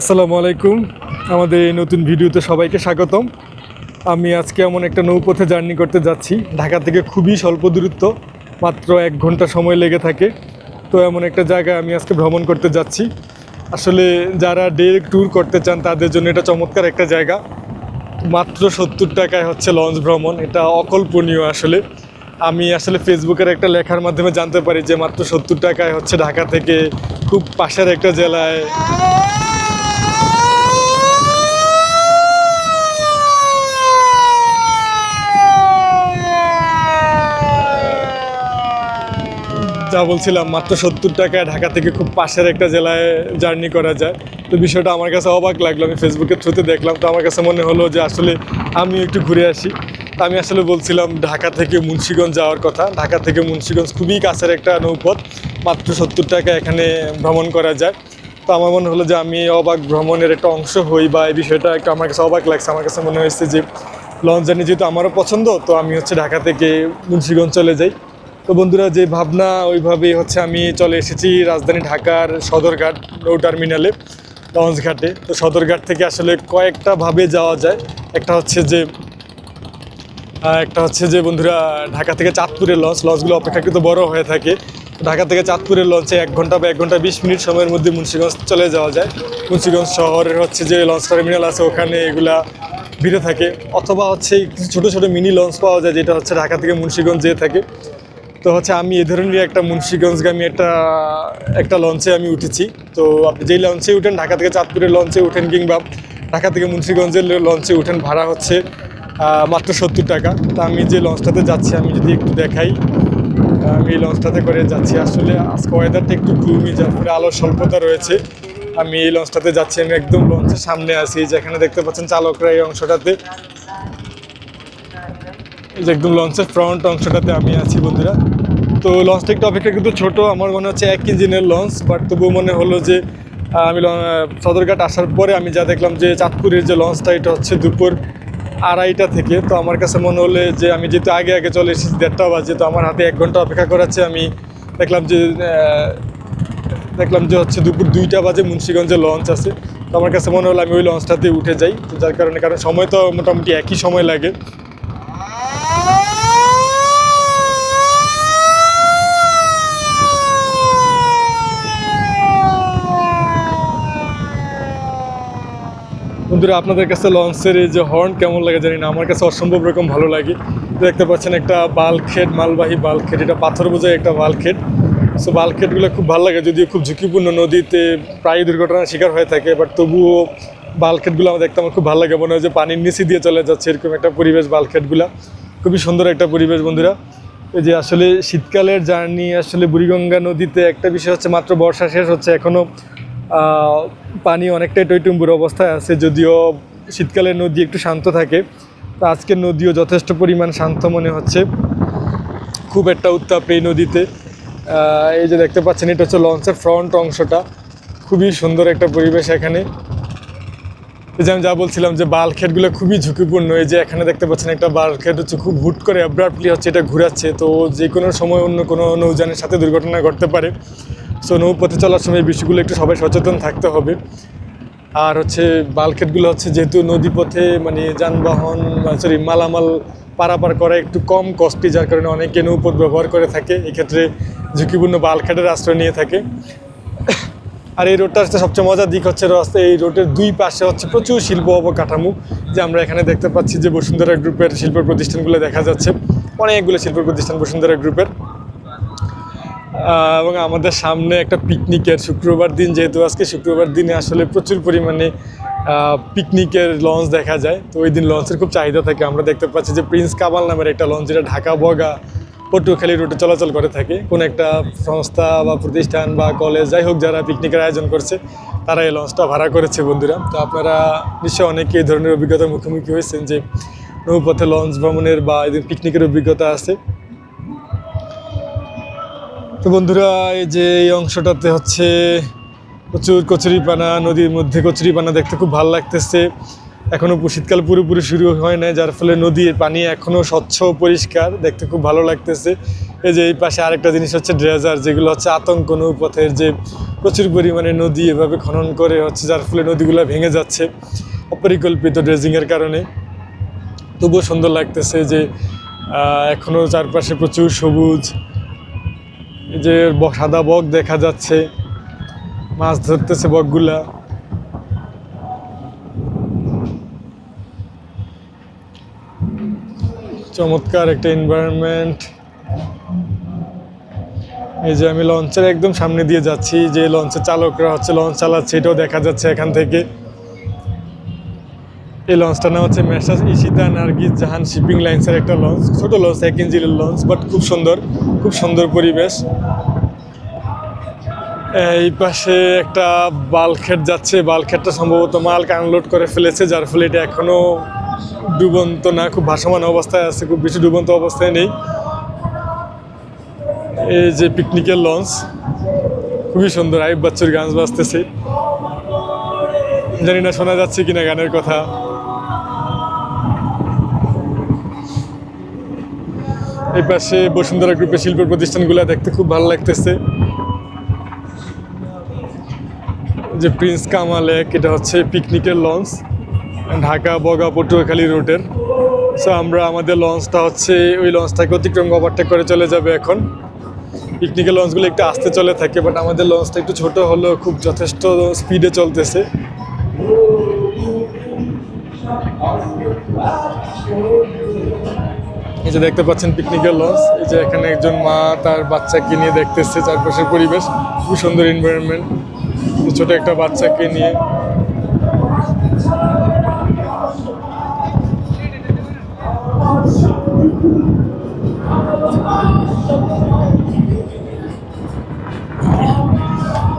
আসসালামু আলাইকুম। আমাদের এই নতুন ভিডিওতে সবাইকে স্বাগতম। আমি আজকে এমন একটা নৌপথে জার্নি করতে যাচ্ছি। ঢাকা থেকে খুবই স্বল্প দূরত্ব, মাত্র এক ঘণ্টা সময় লেগে থাকে। তো এমন একটা জায়গায় আমি আজকে ভ্রমণ করতে যাচ্ছি। আসলে যারা ডে ট্যুর করতে চান, তাদের জন্য এটা চমৎকার একটা জায়গা। মাত্র সত্তর টাকায় হচ্ছে লঞ্চ ভ্রমণ। এটা অকল্পনীয় আসলে। আমি আসলে ফেসবুকের একটা লেখার মাধ্যমে জানতে পারি যে মাত্র সত্তর টাকায় হচ্ছে ঢাকা থেকে খুব পাশের একটা জেলায় যা বলছিলাম, মাত্র সত্তর টাকায় ঢাকা থেকে খুব পাশের একটা জেলায় জার্নি করা যায়। তো বিষয়টা আমার কাছে অবাক লাগল, আমি ফেসবুকের থ্রুতে দেখলাম। তো আমার কাছে মনে হলো যে আসলে আমি একটু ঘুরে আসি। আমি আসলে বলছিলাম ঢাকা থেকে মুন্সিগঞ্জ যাওয়ার কথা। ঢাকা থেকে মুন্সিগঞ্জ খুবই কাছের একটা নৌপথ, মাত্র সত্তর টাকা এখানে ভ্রমণ করা যায়। তো আমার মনে হলো যে আমি অবাক ভ্রমণের একটা অংশ হই বা এই বিষয়টা একটু আমার কাছে অবাক লাগছে। আমার কাছে মনে হয়েছে যে লঞ্চ জার্নি যেহেতু আমারও পছন্দ, তো আমি হচ্ছে ঢাকা থেকে মুন্সিগঞ্জ চলে যাই। তো বন্ধুরা, যে ভাবনা, ওইভাবেই হচ্ছে আমি চলে এসেছি রাজধানী ঢাকার সদরঘাট নৌ টার্মিনালে লঞ্চ ঘাটে তো সদরঘাট থেকে আসলে কয়েকটা ভাবে যাওয়া যায়। একটা হচ্ছে যে একটা হচ্ছে যে বন্ধুরা, ঢাকা থেকে চাঁদপুরের লঞ্চ। লঞ্চগুলো অপেক্ষাকৃত বড় হয়ে থাকে। ঢাকা থেকে চাঁদপুরের লঞ্চে এক ঘণ্টা বা এক ঘণ্টা বিশ মিনিট সময়ের মধ্যে মুন্সিগঞ্জ চলে যাওয়া যায়। মুন্সিগঞ্জ শহরের হচ্ছে যে লঞ্চ টার্মিনাল আছে, ওখানে এগুলা ভিড়ে থাকে। অথবা হচ্ছে কিছু ছোটো ছোটো মিনি লঞ্চ পাওয়া যায়, যেটা হচ্ছে ঢাকা থেকে মুন্সিগঞ্জ যেয়ে থাকে। তো হচ্ছে আমি এ ধরনের একটা মুন্সিগঞ্জগামী একটা একটা লঞ্চে আমি উঠেছি। তো আপনি যেই লঞ্চে উঠেন, ঢাকা থেকে চাঁদপুরের লঞ্চে উঠেন কিংবা ঢাকা থেকে মুন্সিগঞ্জের লঞ্চে উঠেন, ভাড়া হচ্ছে মাত্র সত্তর টাকা। তা আমি যে লঞ্চটাতে যাচ্ছি, আমি যদি একটু দেখাই, আমি এই লঞ্চটাতে করে যাচ্ছি। আসলে আজকে ওয়েদারটা একটু গ্লুমি যার ফলে আলোর স্বল্পতা রয়েছে। আমি এই লঞ্চটাতে যাচ্ছি, আমি একদম লঞ্চের সামনে আছি, যেখানে দেখতে পাচ্ছেন চালকরা এই অংশটাতে। একদম লঞ্চের ফ্রন্ট অংশটাতে আমি আছি, বন্ধুরা। তো একটু অপেক্ষা কিন্তু ছোট। আমার মনে হচ্ছে এক ইঞ্জিনের লঞ্চ বাট তবুও মনে হলো যে আমি সদরঘাট আসার পরে আমি যা দেখলাম যে চাঁদপুরের যে লঞ্চটা এটা হচ্ছে দুপুর আড়াইটা থেকে। তো আমার কাছে মনে হলে যে, আমি যেহেতু আগে আগে চলে এসেছি, দেড়টা বাজে, তো আমার হাতে এক ঘণ্টা অপেক্ষা করাচ্ছে। আমি দেখলাম যে দেখলাম যে হচ্ছে দুপুর দুইটা বাজে, মুন্সিগঞ্জে লঞ্চ আছে। তো আমার কাছে মনে হলো আমি ওই লঞ্চটাতে উঠে যাই। তো যার কারণে, কারণ সময় তো মোটামুটি একই সময় লাগে। বন্ধুরা, আপনাদের কাছে লঞ্চের এই যে হর্ন কেমন লাগে জানি না, আমার কাছে অসম্ভব রকম ভালো লাগে। দেখতে পাচ্ছেন একটা বালখেট মালবাহী বালখেট এটা পাথর বোঝায় একটা বালখেট সো বালখেটগুলো খুব ভালো লাগে, যদিও খুব ঝুঁকিপূর্ণ নদীতে প্রায় দুর্ঘটনার শিকার হয়ে থাকে বাট তবুও বালখেটগুলো আমার দেখতে আমার খুব ভালো লাগে। মনে হয় যে পানির নিচে দিয়ে চলে যাচ্ছে এরকম একটা পরিবেশ বালখেটগুলো খুবই সুন্দর একটা পরিবেশ বন্ধুরা। এই যে আসলে শীতকালের জার্নি, আসলে বুড়িগঙ্গা নদীতে একটা বিষয় হচ্ছে মাত্র বর্ষা শেষ হচ্ছে এখনও পানি অনেকটাই টইটুম্বুর অবস্থায় আছে, যদিও শীতকালে নদী একটু শান্ত থাকে। তো আজকের নদীও যথেষ্ট পরিমাণ শান্ত মনে হচ্ছে। খুব একটা উত্তাপ এই নদীতে। এই যে দেখতে পাচ্ছেন, এটা হচ্ছে লঞ্চের ফ্রন্ট অংশটা। খুবই সুন্দর একটা পরিবেশ এখানে। এই যে আমি যা বলছিলাম যে বাল বালখেটগুলো খুবই ঝুঁকিপূর্ণ, এই যে এখানে দেখতে পাচ্ছেন একটা বালখেট হচ্ছে খুব হুট করে অ্যাব্রাপ্টলি হচ্ছে, এটা ঘুরাচ্ছে। তো যে কোনো সময় অন্য কোনো নৌযানের সাথে দুর্ঘটনা ঘটতে পারে। সো নৌপথে চলার সময় বিষয়গুলো একটু সবাই সচেতন থাকতে হবে। আর হচ্ছে বালখেটগুলো হচ্ছে যেহেতু নদীপথে মানে যানবাহন সরি মালামাল পারাপার করা একটু কম কস্টলি যার কারণে অনেকে নৌপথ ব্যবহার করে থাকে। এক্ষেত্রে ঝুঁকিপূর্ণ বালখেটের আশ্রয় নিয়ে থাকে। আর এই রোডটা হচ্ছে সবচেয়ে মজার দিক হচ্ছে রাস্তা, এই রোডের দুই পাশে হচ্ছে প্রচুর শিল্প অবকাঠামো, যে আমরা এখানে দেখতে পাচ্ছি যে বসুন্ধরা গ্রুপের শিল্প প্রতিষ্ঠানগুলো দেখা যাচ্ছে। অনেকগুলো শিল্প প্রতিষ্ঠান বসুন্ধরা গ্রুপের। এবং আমাদের সামনে একটা পিকনিকের শুক্রবার দিন, যেহেতু আজকে শুক্রবার দিনে আসলে প্রচুর পরিমাণে পিকনিকের লঞ্চ দেখা যায়। তো ওই দিন লঞ্চের খুব চাহিদা থাকে। আমরা দেখতে পাচ্ছি যে প্রিন্স কামাল নামের একটা লঞ্চ যেটা ঢাকা বগা পটুয়াখালী রুটে চলাচল করে থাকে। কোনো একটা সংস্থা বা প্রতিষ্ঠান বা কলেজ যাই হোক যারা পিকনিকের আয়োজন করছে, তারা এই লঞ্চটা ভাড়া করেছে বন্ধুরা। তো আপনারা নিশ্চয়ই অনেকে এই ধরনের অভিজ্ঞতার মুখোমুখি হয়েছেন যে নৌপথে লঞ্চ ভ্রমণের বা এই পিকনিকের অভিজ্ঞতা আছে। তো বন্ধুরা, এই যে এই অংশটাতে হচ্ছে প্রচুর কচুরিপানা, নদীর মধ্যে কচুরিপানা দেখতে খুব ভালো লাগতেছে। এখনও শীতকাল পুরোপুরি শুরু হয় নাই, যার ফলে নদীর পানি এখনও স্বচ্ছ পরিষ্কার, দেখতে খুব ভালো লাগতেছে। এই যে এই পাশে আরেকটা জিনিস হচ্ছে ড্রেজার, যেগুলো হচ্ছে আতঙ্ক নৌপথের যে প্রচুর পরিমাণে নদী এভাবে খনন করে হচ্ছে, যার ফলে নদীগুলো ভেঙে যাচ্ছে অপরিকল্পিত ড্রেজিংয়ের কারণে। তবুও সুন্দর লাগতেছে যে এখনও চারপাশে প্রচুর সবুজ যে সাদা বক দেখা যাচ্ছে, মাছ ধরতেছে বকগুলা। চমৎকার একটা এনভায়রনমেন্ট এই যে আমি লঞ্চের একদম সামনে দিয়ে যাচ্ছি, যে লঞ্চের চালকরা হচ্ছে লঞ্চ চালাচ্ছে, এটাও দেখা যাচ্ছে এখান থেকে। এই লঞ্চটার নাম হচ্ছে মেসাজ ইশিতা নার্গিস জাহান শিপিং লাইন্সের একটা লঞ্চ, ছোট লঞ্চ, এক ইঞ্জিনের লঞ্চ বাট খুব সুন্দর খুব সুন্দর পরিবেশ। এই পাশে একটা বালখেট যাচ্ছে, বালখেটটা সম্ভবত মাল আনলোড করে ফেলেছে, যার ফলে এটা এখনও ডুবন্ত না, খুব ভাসমান অবস্থায় আছে, খুব বেশি ডুবন্ত অবস্থায় নেই। এই যে পিকনিকের লঞ্চ, খুবই সুন্দর আইব বাচ্চুর গান বাজতেছে। জানি না শোনা যাচ্ছে কিনা গানের কথা। এই পাশে বসুন্ধরা গ্রুপের শিল্প প্রতিষ্ঠানগুলো দেখতে খুব ভালো লাগতেছে। যে প্রিন্স কামাল এক, এটা হচ্ছে পিকনিকের লঞ্চ, ঢাকা বগা পটুয়াখালী রুটের সো আমরা আমাদের লঞ্চটা হচ্ছে, ওই লঞ্চটাকে অতিক্রম ওভারটেক করে চলে যাবে এখন। পিকনিকের লঞ্চগুলো একটু আস্তে চলে থাকে বাট আমাদের লঞ্চটা একটু ছোট হলেও খুব যথেষ্ট স্পিডে চলতেছে। এই যে দেখতে পাচ্ছেন পিকনিকের লঞ্চ এই যে এখানে একজন মা তার বাচ্চাকে নিয়ে দেখতেছে চারপাশের পরিবেশ। খুব সুন্দর এনভায়রনমেন্ট ছোট একটা বাচ্চাকে নিয়ে।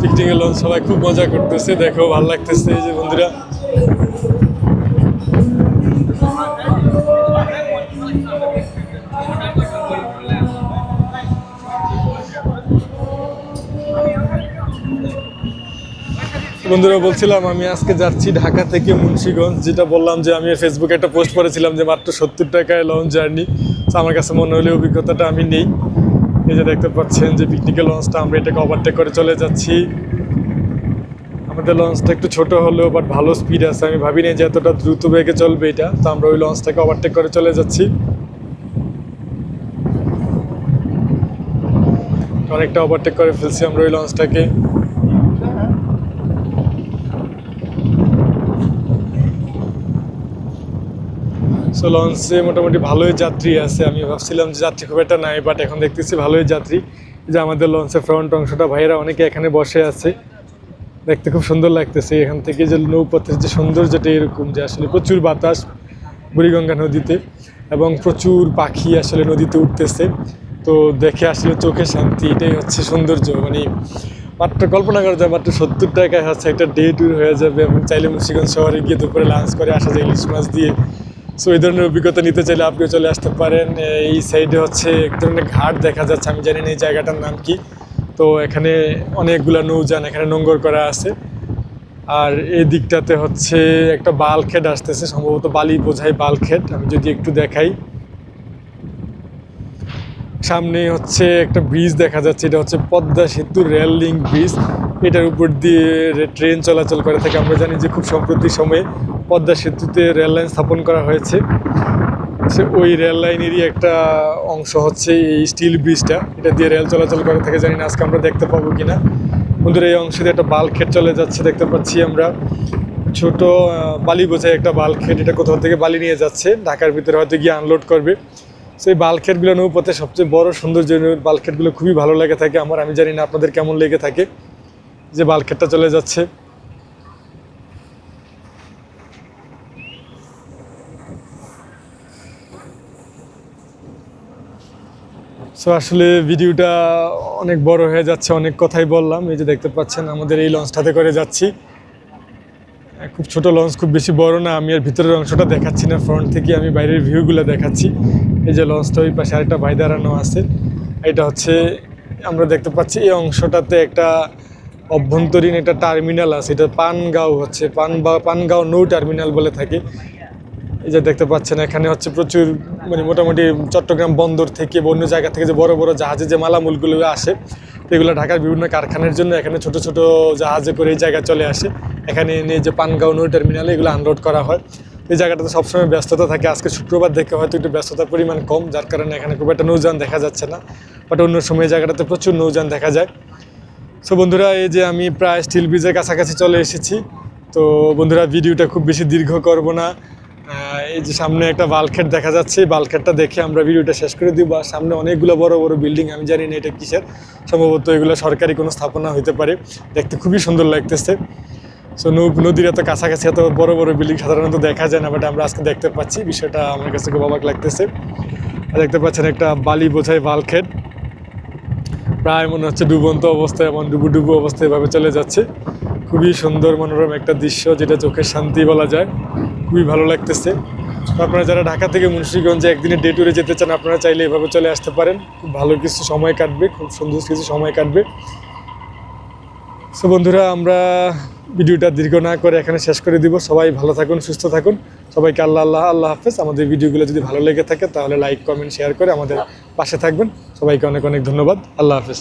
পিকনিকের লঞ্চ সবাই খুব মজা করতেছে। দেখো ভালো লাগতেছে। এই যে বন্ধুরা বন্ধুরা, বলছিলাম আমি আজকে যাচ্ছি ঢাকা থেকে মুন্সিগঞ্জ, যেটা বললাম যে আমি ফেসবুকে একটা পোস্ট করেছিলাম যে মাত্র সত্তর টাকায় লঞ্চ জার্নি তো আমার কাছে মনে হলে অভিজ্ঞতাটা আমি নেই। এই যে দেখতে পাচ্ছেন যে পিকনিকের লঞ্চটা আমরা এটাকে ওভারটেক করে চলে যাচ্ছি। আমাদের লঞ্চটা একটু ছোট হলেও বাট ভালো স্পিড আছে। আমি ভাবিনি যে এতটা দ্রুত বেগে চলবে এটা। তো আমরা ওই লঞ্চটাকে ওভারটেক করে চলে যাচ্ছি। অনেকটা ওভারটেক করে ফেলছি আমরা ওই লঞ্চটাকে সো লঞ্চে মোটামুটি ভালোই যাত্রী আছে। আমি ভাবছিলাম যে যাত্রী খুব একটা নাই বাট এখন দেখতেছি ভালোই যাত্রী। যে আমাদের লঞ্চের ফ্রন্ট অংশটা, ভাইয়েরা অনেকে এখানে বসে আছে। দেখতে খুব সুন্দর লাগতেছে। এখান থেকে যে নৌপথের যে সৌন্দর্যটা এরকম যে আসলে প্রচুর বাতাস বুড়িগঙ্গা নদীতে এবং প্রচুর পাখি আসলে নদীতে উঠতেছে। তো দেখে আসলে চোখে শান্তি, এটাই হচ্ছে সৌন্দর্য। মানে মাত্র কল্পনা করা যায়, মাত্র সত্তর টাকায় হচ্ছে একটা ডে ট্যুর হয়ে যাবে এবং চাইলে মুন্সিগঞ্জ শহরে গিয়ে দুপুরে লাঞ্চ করে আসা যায় ইলিশ মাছ দিয়ে। সো এই ধরনের অভিজ্ঞতা নিতে চাইলে আপনিও চলে আসতে পারেন। এই সাইডে হচ্ছে এক ধরনের ঘাট দেখা যাচ্ছে। আমি জানি না এই জায়গাটার নাম কি। তো এখানে অনেকগুলা নৌযান, এখানে নোঙ্গর করা আছে। আর এই দিকটাতে হচ্ছে একটা বালখেট আসতেছে। সম্ভবত বালি বোঝাই বালখেট আমি যদি একটু দেখাই। সামনে হচ্ছে একটা ব্রিজ দেখা যাচ্ছে। এটা হচ্ছে পদ্মা সেতু রেল লিঙ্ক ব্রিজ এটার উপর দিয়ে ট্রেন চলাচল করে থাকে। আমরা জানি যে খুব সম্প্রতি সময়ে পদ্মা সেতুতে রেল লাইন স্থাপন করা হয়েছে। সে ওই রেল লাইনেরই একটা অংশ হচ্ছে এই স্টিল ব্রিজটা। এটা দিয়ে রেল চলাচল করে থাকে। জানি না আজকে আমরা দেখতে পাবো কি না বন্ধুরা, এই অংশ দিয়ে একটা বালখেট চলে যাচ্ছে, দেখতে পাচ্ছি আমরা। ছোট বালি বোঝায় একটা বালখেট এটা কোথাও থেকে বালি নিয়ে যাচ্ছে। ঢাকার ভিতরে হয়তো গিয়ে আনলোড করবে। সেই বালখেটগুলো নৌপথে সবচেয়ে বড় সৌন্দর্য বালখেটগুলো খুবই ভালো লেগে থাকে। আমার, আমি জানি না আপনাদের কেমন লেগে থাকে। যে বালখেটটা চলে যাচ্ছে। সো আসলে ভিডিওটা অনেক বড় হয়ে যাচ্ছে, অনেক কথাই বললাম। এই যে দেখতে পাচ্ছেন, আমাদের এই লঞ্চটাতে করে যাচ্ছি। খুব ছোট লঞ্চ, খুব বেশি বড় না। আমি আর ভিতরের অংশটা দেখাচ্ছি না ফ্রন্ট থেকে আমি বাইরের ভিউগুলো দেখাচ্ছি। এই যে লঞ্চটা, ওই পাশে আরেকটা ভাই দাঁড়ানো আছে। এটা হচ্ছে, আমরা দেখতে পাচ্ছি, এই অংশটাতে একটা অভ্যন্তরীণ একটা টার্মিনাল আছে, এটা পানগাঁও হচ্ছে, পান পানগাঁও নৌ টার্মিনাল বলে থাকে। এই যে দেখতে পাচ্ছেন, এখানে হচ্ছে প্রচুর মানে মোটামুটি চট্টগ্রাম বন্দর থেকে অন্য জায়গা থেকে যে বড় বড় জাহাজে যে মালামুলগুলো আসে, এগুলো ঢাকার বিভিন্ন কারখানার জন্য এখানে ছোট ছোট জাহাজে করে এই জায়গায় চলে আসে। এখানে এনে যে পানগাঁও নৌ টার্মিনালে এগুলো আনলোড করা হয়। এই জায়গাটাতে সবসময় ব্যস্ততা থাকে। আজকে শুক্রবার দেখে হয়তো একটু ব্যস্ততার পরিমাণ কম, যার কারণে এখানে খুব একটা নৌযান দেখা যাচ্ছে না। বাট অন্য সময় জায়গাটাতে প্রচুর নৌযান দেখা যায়। সো বন্ধুরা, এই যে আমি প্রায় স্টিল ব্রিজের কাছাকাছি চলে এসেছি। তো বন্ধুরা, ভিডিওটা খুব বেশি দীর্ঘ করব না। এই যে সামনে একটা বালখেট দেখা যাচ্ছে বালখেটটা দেখে আমরা ভিডিওটা শেষ করে দিব। আর সামনে অনেকগুলো বড় বড় বিল্ডিং আমি জানি না এটা কিসের। সম্ভবত এগুলো সরকারি কোনো স্থাপনা হতে পারে। দেখতে খুবই সুন্দর লাগতেছে। সো নৌ নদীর এত কাছাকাছি এত বড় বড় বিল্ডিং সাধারণত দেখা যায় না বাট আমরা আজকে দেখতে পাচ্ছি। বিষয়টা আমার কাছে খুব অবাক লাগতেছে। দেখতে পাচ্ছেন একটা বালি বোঝাই বালখেট। প্রায় মনে হচ্ছে ডুবন্ত অবস্থায়, এমন ডুবু ডুবু অবস্থায় এভাবে চলে যাচ্ছে। খুবই সুন্দর মনোরম একটা দৃশ্য যেটা চোখের শান্তি বলা যায়। খুবই ভালো লাগতেছে। আপনারা যারা ঢাকা থেকে মুন্সিগঞ্জে একদিনে ডে ট্যুরে যেতে চান, আপনারা চাইলে এভাবে চলে আসতে পারেন। খুব ভালো কিছু সময় কাটবে, খুব সুন্দর কিছু সময় কাটবে। সো বন্ধুরা, আমরা ভিডিওটা দীর্ঘ না করে এখানে শেষ করে দিব। সবাই ভালো থাকুন, সুস্থ থাকুন। সবাইকে আল্লাহ আল্লাহ আল্লাহ হাফেজ। আমাদের ভিডিওগুলো যদি ভালো লেগে থাকে, তাহলে লাইক কমেন্ট শেয়ার করে আমাদের পাশে থাকবেন। সবাইকে অনেক অনেক ধন্যবাদ। আল্লাহ হাফেজ।